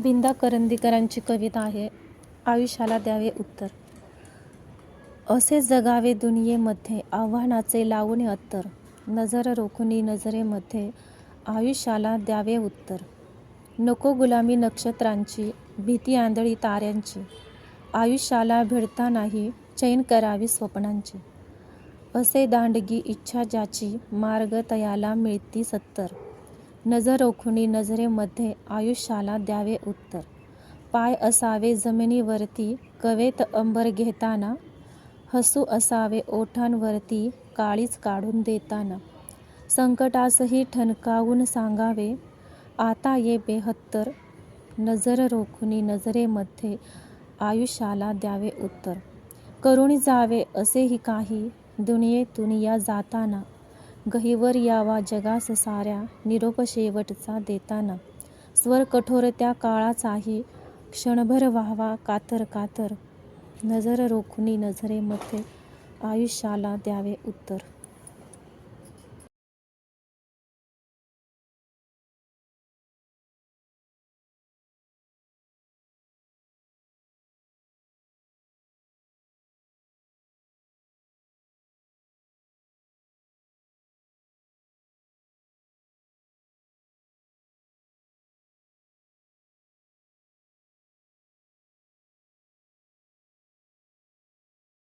बिंदा करंदीकरांची कविता आहे आयुष्याला द्यावे उत्तर. असे जगावे दुनियेमध्ये आव्हानाचे लावणे अत्तर. नजर रोखुनी नजरेमध्ये आयुष्याला द्यावे उत्तर. नको गुलामी नक्षत्रांची भीती आंधळी ताऱ्यांची. आयुष्याला भिडता नाही चैन करावी स्वप्नांची. असे दांडगी इच्छा ज्याची मार्ग तयाला मिळती सत्तर. नजर रोखुनी नजरेमध्ये आयुष्याला द्यावे उत्तर. पाय असावे जमिनीवरती कवेत अंबर घेताना हसू असावे ओठांवरती काळीच काढून देताना. संकटासही ठणकावून सांगावे आता ये बेहत्तर. नजर रोखुनी नजरेमध्ये आयुष्याला द्यावे उत्तर. करुणी जावे असेही काही दुनियेतून या जाताना गहिवर यावा जगास साऱ्या निरोप शेवटचा देताना. स्वर कठोर त्या काळाचाही क्षणभर व्हावा कातर कातर. नजर रोखुनी नजरेमध्ये आयुष्याला द्यावे उत्तर.